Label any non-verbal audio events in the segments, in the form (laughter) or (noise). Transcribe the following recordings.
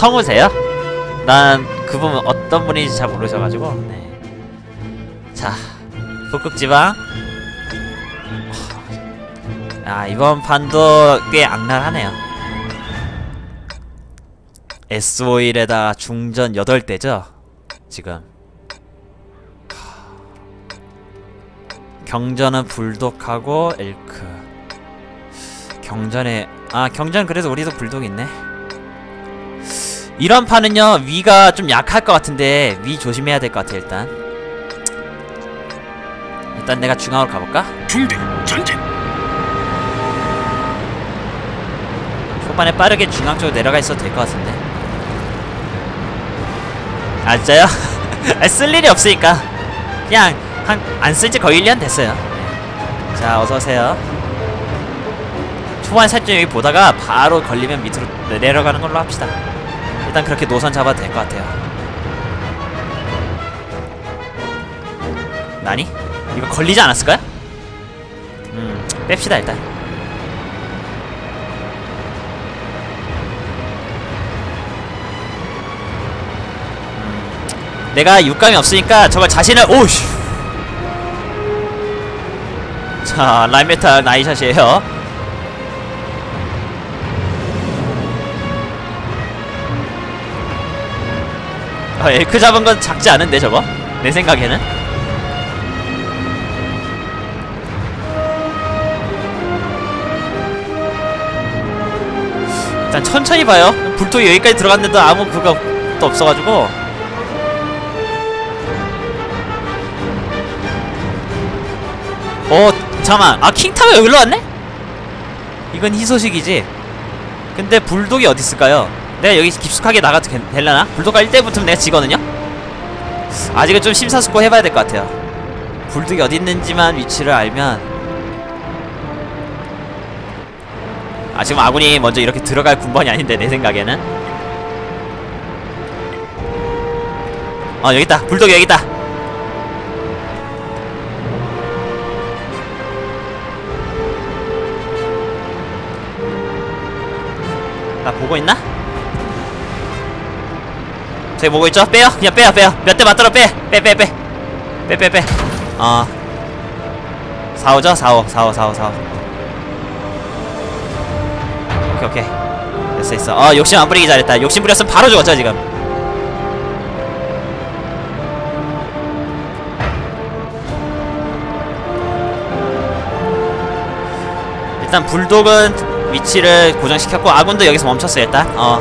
성우세요? 난 그분 어떤 분인지 잘 모르셔가지고 네. 자 북극지방. 아 이번 판도 꽤 악랄하네요. S51에다가 중전 8대죠? 지금. 경전은 불독하고 엘크. 경전에 아 경전 그래도 우리도 불독 있네 이런 판은요 위가 좀 약할 것 같은데 위 조심해야 될 것 같아 일단 일단 내가 중앙으로 가볼까? 중대 전진 초반에 빠르게 중앙 쪽으로 내려가 있어도 될 것 같은데 아 진짜요? 아, 쓸 일이 없으니까 그냥 한 안 쓴지 거의 1년 됐어요 네. 자 어서오세요 초반에 살짝 여기 보다가 바로 걸리면 밑으로 내- 내려가는 걸로 합시다 일단 그렇게 노선 잡아도 될 것 같아요 나니? 이거 걸리지 않았을까요? 음 뺍시다 일단 내가 육감이 없으니까 저걸 자신을 오우씨 자 라이메타 나이샷이에요 아, 엘크 잡은 건 작지 않은데 저거? 내 생각에는 일단 천천히 봐요 불토이 여기까지 들어갔는데도 아무 그거 또 없어가지고 어 잠깐만 아 킹타가 여기로 왔네? 이건 희소식이지 근데 불독이 어디 있을까요? 내가 여기 깊숙하게 나가도 괜- 될라나? 불독가 1대 붙으면 내가 지거든요? 아직은 좀 심사숙고 해봐야 될 것 같아요 불독이 어디 있는지만 위치를 알면 아 지금 아군이 먼저 이렇게 들어갈 군번이 아닌데 내 생각에는 어 여기 있다 불독이 여기 있다 나 보고 있나? 저기 보고 있죠? 빼요? 그냥 빼요 빼요. 몇 대 맞더라? 빼빼 빼 빼. 빼 빼빼어 45죠? 45 45 45 45 오케이 오케이. 됐어 됐어. 어 욕심 안 부리기 잘했다. 욕심 부렸으면 바로 죽었죠 지금. 일단 불독은 위치를 고정시켰고 아군도 여기서 멈췄어 일단. 어.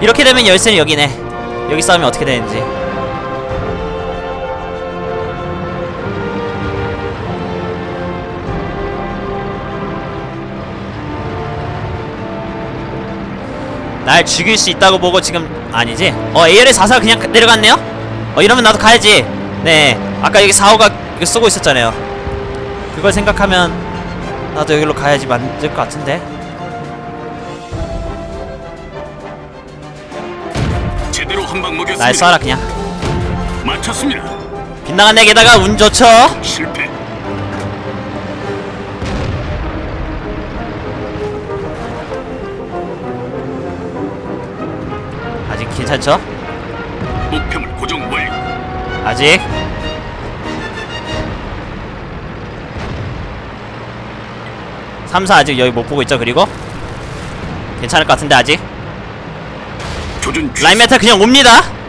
이렇게 되면 열쇠는 여기네 여기 싸우면 어떻게 되는지 날 죽일 수 있다고 보고 지금 아니지? 어 AR의 사살 그냥 내려갔네요? 어 이러면 나도 가야지 네 아까 여기 4호가 이거 쓰고 있었잖아요 그걸 생각하면 나도 여기로 가야지 맞을 것 같은데 날 쏴라 그냥. 맞췄습니다. 빗나간 내게다가 운 좋죠? 실패. 아직 괜찮죠? 목표물 고정 완료. 아직? 삼사 아직 여기 못 보고 있죠 그리고? 괜찮을 것 같은데 아직? 라인 메탈 그냥 옵니다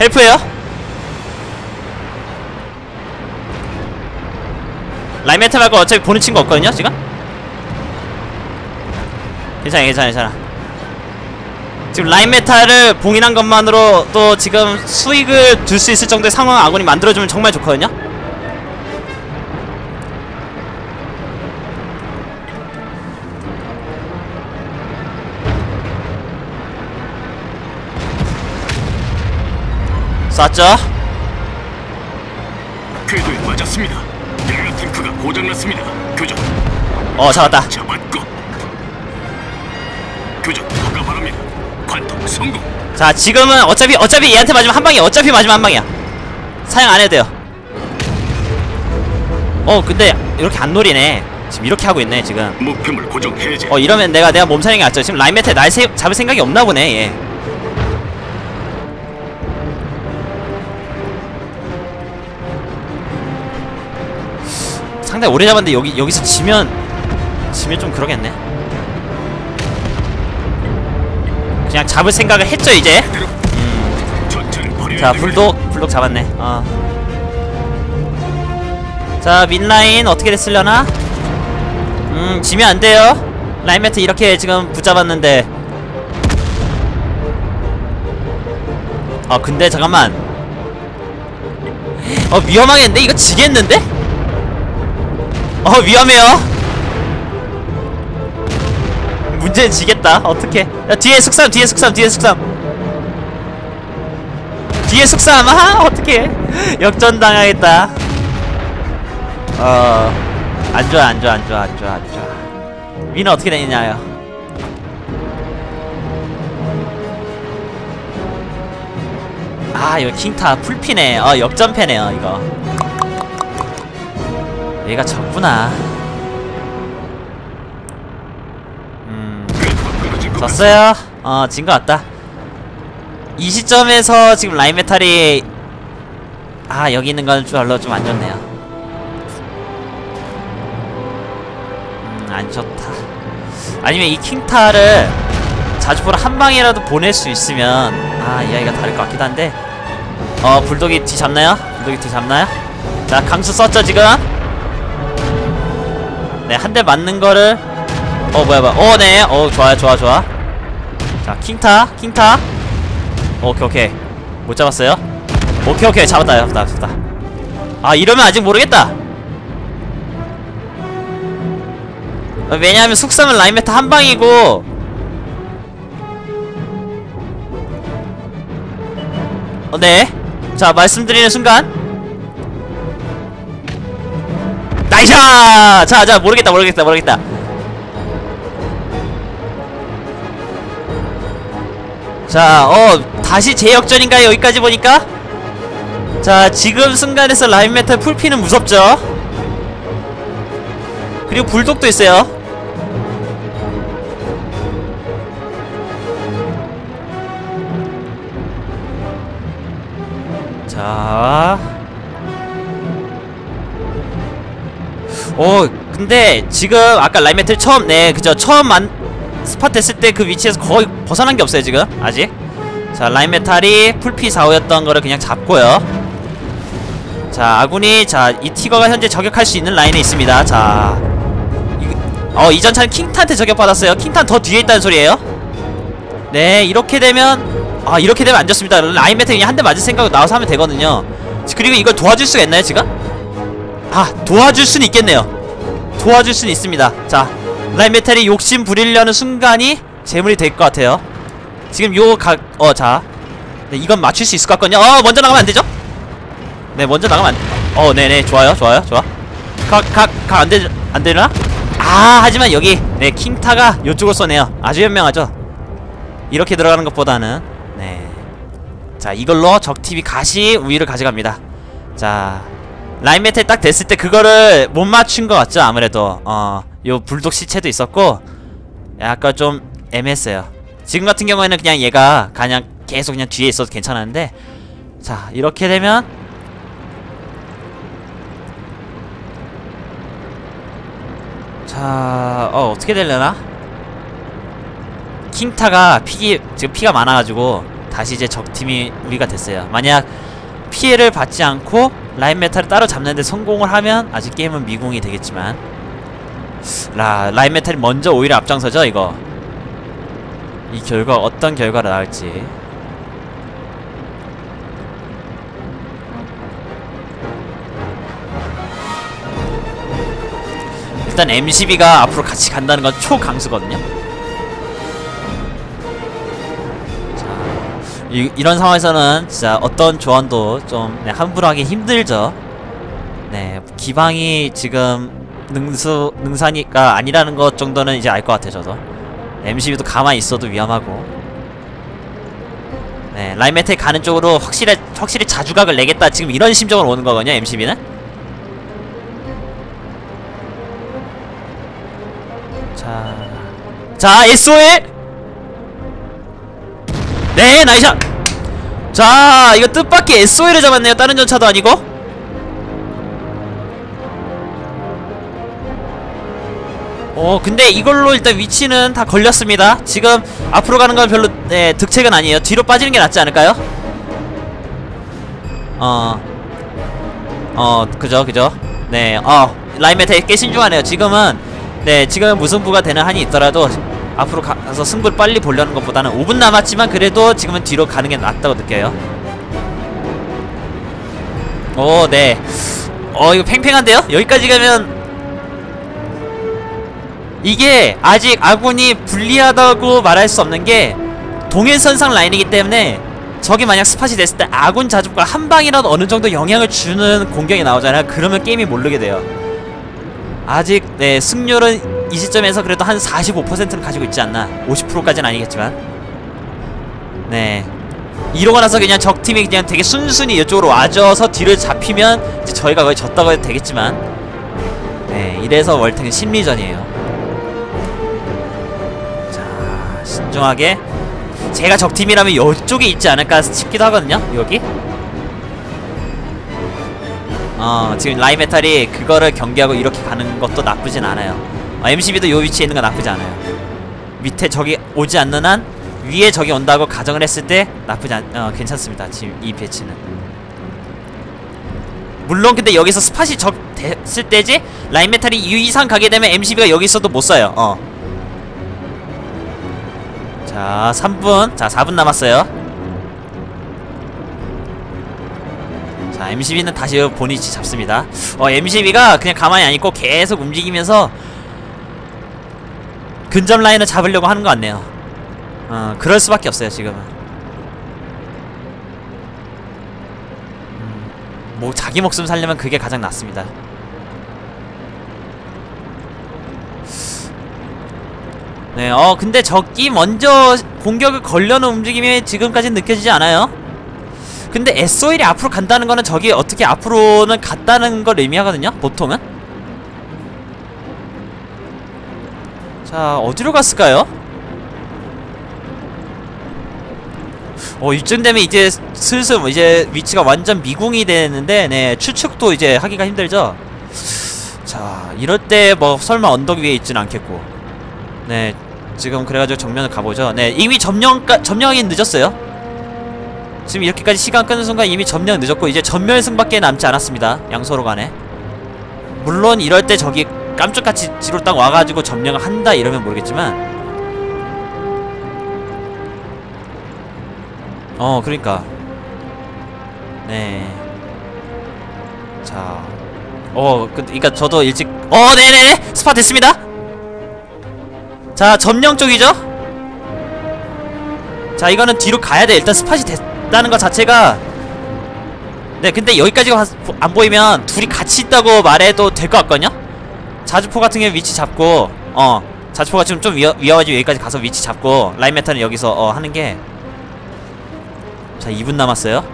헬프예요? 라인 메탈 말고 어차피 보는 친구 없거든요 지금? 괜찮아 괜찮아 괜찮아. 지금 라인 메탈을 봉인한 것만으로 또 지금 수익을 둘수 있을 정도의 상황 아군이 만들어주면 정말 좋거든요 쐈죠? 궤도에 맞았습니다. 레아 탱크가 고장났습니다. 교전. 어 잡았다. 잡았고. 교전 허가 바랍니다? 관통 성공. 자 지금은 어차피 어차피 얘한테 맞으면 한 방이야. 어차피 맞으면 한 방이야. 사용 안 해도 돼요. 어 근데 이렇게 안 노리네. 지금 이렇게 하고 있네 지금. 목표물 고정 해제. 어 이러면 내가 내가 몸살인 게 낫죠. 지금 라인메트에 날 세, 잡을 생각이 없나 보네 얘 상당히 오래 잡았는데 여기 여기서 지면 지면 좀 그러겠네. 그냥 잡을 생각을 했죠 이제? 버려야 자. 불독 불독 잡았네. 어. 자 민라인 어떻게 됐으려나? 음 지면 안 돼요. 라인 매트 이렇게 지금 붙잡았는데. 아 근데 잠깐만. 어 위험하겠는데? 이거 지겠는데 어 위험해요. 문제는 지겠다. 어떻게 야 뒤에 숙삼 뒤에 숙삼 뒤에 숙삼. 뒤에 숙삼. 아 어떻게 (laughs) 역전 당하겠다. 어 안 좋아 안 좋아 안 좋아 안 좋아 안 좋아. 위는 어떻게 되느냐요? 아 이거 킹타 풀피네. 어 역전패네요 이거 얘가 졌구나. 음. 졌어요? 어 진 것 같다. 이 시점에서 지금 라인 메탈이 아 여기 있는 건 별로 좀 안 좋네요. 음 안 좋다. 아니면 이 킹타를 자주포를 한 방이라도 보낼 수 있으면 아 이야기가 다를 것 같기도 한데. 어 불독이 뒤 잡나요? 불독이 뒤 잡나요? 자 강수 썼죠 지금 네 한 대 맞는 거를 어 뭐야 뭐야. 어 네 어 좋아요 좋아 좋아. 자 킹타 킹타. 오케이 오케이. 못 잡았어요? 오케이 오케이. 잡았다 잡았다 잡았다. 아 이러면 아직 모르겠다. 어, 왜냐하면 숙삼은 라인메타 한 방이고. 어, 네. 자, 말씀드리는 순간. 나이샤! 자, 자, 모르겠다, 모르겠다, 모르겠다. 자, 어, 다시 재역전인가요? 여기까지 보니까? 자, 지금 순간에서 라인 메탈 풀피는 무섭죠? 그리고 불독도 있어요. 자. 어, 근데 지금 아까 라이메틀 처음 네, 그죠. 처음 만 스팟 됐을 때 그 위치에서 거의 벗어난 게 없어요, 지금. 아직. 자, 라인메탈이 풀피 4호였던 거를 그냥 잡고요. 자, 아군이 자, 이 티거가 현재 저격할 수 있는 라인에 있습니다. 자. 이, 어, 이전 차는 킹탄한테 저격받았어요. 킹탄 더 뒤에 있다는 소리예요. 네, 이렇게 되면 아, 이렇게 되면 안 좋습니다. 라인메탈 그냥 한 대 맞을 생각으로 나와서 하면 되거든요. 그리고 이걸 도와줄 수가 있나요, 지금? 아, 도와줄 수는 있겠네요. 도와줄 수는 있습니다. 자, 라인메탈이 욕심 부리려는 순간이 재물이 될 것 같아요. 지금 요 각, 어, 자. 네, 이건 맞출 수 있을 것 같거든요. 어, 먼저 나가면 안 되죠? 네, 먼저 나가면 안, 어, 네네, 좋아요, 좋아요, 좋아. 각, 각, 각, 안 되, 안 되나? 아, 하지만 여기, 네, 킹타가 요쪽을 쏘네요. 아주 현명하죠? 이렇게 들어가는 것보다는, 네. 자, 이걸로 적TV 가시 우위를 가져갑니다. 자, 라인 메탈 딱 됐을 때 그거를 못 맞춘 것 같죠? 아무래도, 어, 요 불독 시체도 있었고, 약간 좀 애매했어요. 지금 같은 경우에는 그냥 얘가 그냥 계속 그냥 뒤에 있어도 괜찮았는데 자 이렇게 되면 자, 어 어떻게 되려나? 킹타가 피 지금 피가 많아가지고 다시 이제 적팀이 우리가 됐어요. 만약 피해를 받지 않고 라인 메탈을 따로 잡는데 성공을 하면 아직 게임은 미궁이 되겠지만. 라 라인 메탈이 먼저 오히려 앞장서죠 이거. 이 결과 어떤 결과가 나올지. 일단 M12가 앞으로 같이 간다는 건 초강수거든요 이, 이런 상황에서는 진짜 어떤 조언도 좀 네, 함부로 하기 힘들죠. 네 기방이 지금 능수 능사니까 아니라는 것 정도는 이제 알 것 같아요 저도. M12도 가만히 있어도 위험하고. 네 라인메트에 가는 쪽으로 확실히 확실히 자주각을 내겠다. 지금 이런 심정으로 오는 거거든요 M12는. 자. SOL 네 나이샷 자 이거 뜻밖의 SOL을 잡았네요 다른 전차도 아니고 어 근데 이걸로 일단 위치는 다 걸렸습니다 지금 앞으로 가는 건 별로 네, 득책은 아니에요 뒤로 빠지는 게 낫지 않을까요? 어 어, 그죠, 그죠. 네, 어, 라인 메타 꽤 신중하네요. 지금은, 네, 지금 무승부가 되는 한이 있더라도, 앞으로 가서 승부를 빨리 보려는 것보다는 5분 남았지만, 그래도 지금은 뒤로 가는 게 낫다고 느껴요. 오, 네. 어, 이거 팽팽한데요? 여기까지 가면, 이게 아직 아군이 불리하다고 말할 수 없는 게, 동일선상 라인이기 때문에, 적이 만약 스팟이 됐을 때 아군 자주가 한 방이라도 어느 정도 영향을 주는 공격이 나오잖아요. 그러면 게임이 모르게 돼요. 아직 네 승률은 이 시점에서 그래도 한 45%는 가지고 있지 않나. 50%까지는 아니겠지만. 네. 이러고 나서 그냥 적 팀이 그냥 되게 순순히 이쪽으로 와줘서 뒤를 잡히면 이제 저희가 거의 졌다고 해도 되겠지만. 네, 이래서 월탱은 심리전이에요. 자, 신중하게 제가 적팀이라면 이쪽에 있지 않을까 싶기도 하거든요 여기 어 지금 라이메탈이 그거를 경계하고 이렇게 가는 것도 나쁘진 않아요 어, MCB도 요 위치에 있는 거 나쁘지 않아요. 밑에 적이 오지 않는 한 위에 적이 온다고 가정을 했을 때 나쁘지 않.. 어 괜찮습니다 지금 이 배치는. 물론 근데 여기서 스팟이 적 됐을 때지 라인 메탈이 이 이상 가게 되면 MCB가 여기 있어도 못 쏴요. 어. 자 3분. 자 4분 남았어요. 자 MCB는 다시 본위치 잡습니다. 어 MCB가 그냥 가만히 안 있고 계속 움직이면서 근접 라인을 잡으려고 하는 것 같네요 어 그럴 수밖에 없어요 지금은 음, 뭐 자기 목숨 살려면 그게 가장 낫습니다 네, 어, 근데 적이 먼저 공격을 걸려는 움직임이 지금까지 느껴지지 않아요. 근데 SOL이 앞으로 간다는 거는 적이 어떻게 앞으로는 갔다는 걸 의미하거든요, 보통은. 자, 어디로 갔을까요? 어, 이쯤 되면 이제 슬슬 이제 위치가 완전 미궁이 되는데, 네, 추측도 이제 하기가 힘들죠? 자, 이럴 때 뭐 설마 언덕 위에 있진 않겠고. 네, 지금 그래가지고 정면을 가보죠 네 이미 점령까 점령하기 늦었어요 지금 이렇게까지 시간 끄는 순간 이미 점령 늦었고 이제 전멸승밖에 남지 않았습니다 양서로 간에 물론 이럴 때 저기 깜짝같이 뒤로 딱 와가지고 점령을 한다 이러면 모르겠지만. 어 그러니까. 네. 자, 어, 그, 그니까 저도 일찍, 어, 네네네! 스파 됐습니다! 자 점령 쪽이죠? 자 이거는 뒤로 가야돼. 일단 스팟이 됐다는 것 자체가. 네 근데 여기까지가 안 보이면 둘이 같이 있다고 말해도 될 것 같거든요 자주포 같은 경우 위치 잡고 어 자주포가 지금 좀 위험, 위험하지 여기까지 가서 위치 잡고 라인 메타는 여기서 어 하는 게. 자 2분 남았어요.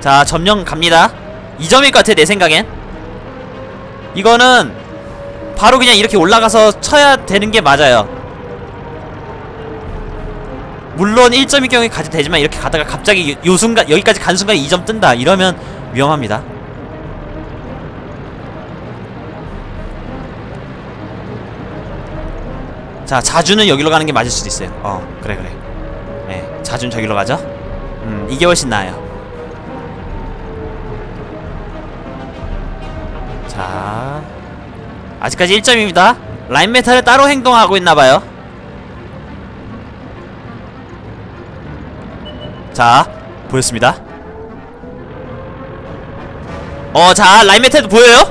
자 점령 갑니다. 2점일 것 같아 내 생각엔. 이거는 바로 그냥 이렇게 올라가서 쳐야 되는 게 맞아요. 물론 1점일 경우에 가도 되지만 이렇게 가다가 갑자기 요, 요 순간 여기까지 간 순간에 2점 뜬다. 이러면 위험합니다 자 자주는 여기로 가는 게 맞을 수도 있어요. 어 그래 그래. 네 자주는 저기로 가죠? 음 이게 훨씬 나아요. 자 아직까지 1점입니다. 라인 메탈을 따로 행동하고 있나봐요. 자 보였습니다. 어자 라인 메탈도 보여요?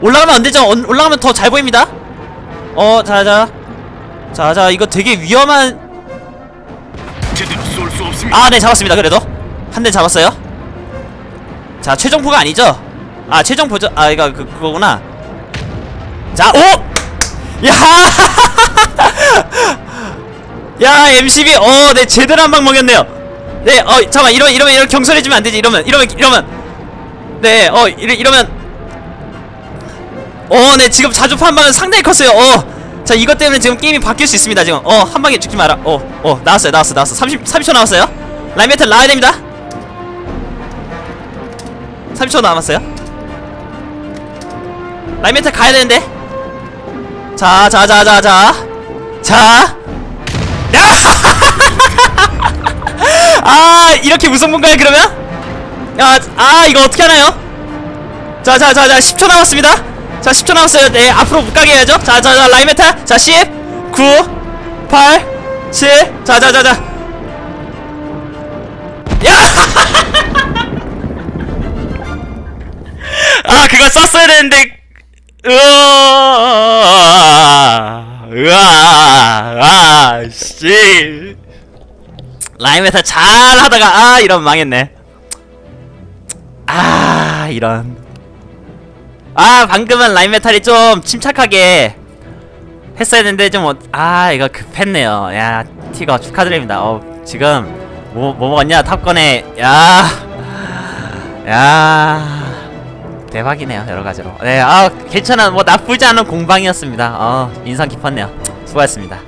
올라가면 안되죠? 올라가면 더 잘 보입니다. 어 자자 자자 이거 되게 위험한. 아 네 잡았습니다 그래도 한 대 잡았어요 자 최종포가 아니죠 아 최종포죠 아 이거 그, 그거구나 자, 오! 야! (laughs) 야, MCB, 어, 네, 제대로 한 방 먹였네요. 네, 어, 잠깐만, 이러면, 이러면, 이렇게 경솔해지면 안 되지. 이러면, 이러면, 이러면. 네, 어, 이러, 이러면. 어, 네, 지금 자주파 한 방은 상당히 컸어요. 어. 자, 이것 때문에 지금 게임이 바뀔 수 있습니다, 지금. 어, 한 방에 죽지 마라. 어, 어, 나왔어요, 나왔어, 나왔어. 30, 30초 나왔어요. 라이메탈 나와야 됩니다. 30초 남았어요. 라이메탈 가야 되는데. 자, 자, 자, 자, 자. (laughs) 아, 이렇게 무서운 건가요, 그러면? 야, 아, 이거 어떻게 하나요? 자, 자, 자, 자, 10초 남았습니다. 자, 10초 남았어요. 네, 앞으로 못 가게 해야죠. 자, 자, 자, 라이메타. 자, 10, 9, 8, 7. 자, 자, 자, 자. 야! (laughs) 아, 그거 썼어야 되는데. 으아, 으아, 아, 씨. 라이메타 잘 하다가, 아, 이런 망했네. 아, 이런. 아 방금은 라인메탈이 좀 침착하게 했어야 했는데 좀 아 이거 급했네요. 야 티거 축하드립니다. 어 지금 뭐, 뭐 먹었냐? 탑건에. 야 야 대박이네요 여러가지로. 네아 괜찮아. 뭐 나쁘지 않은 공방이었습니다. 어 인상 깊었네요. 수고하셨습니다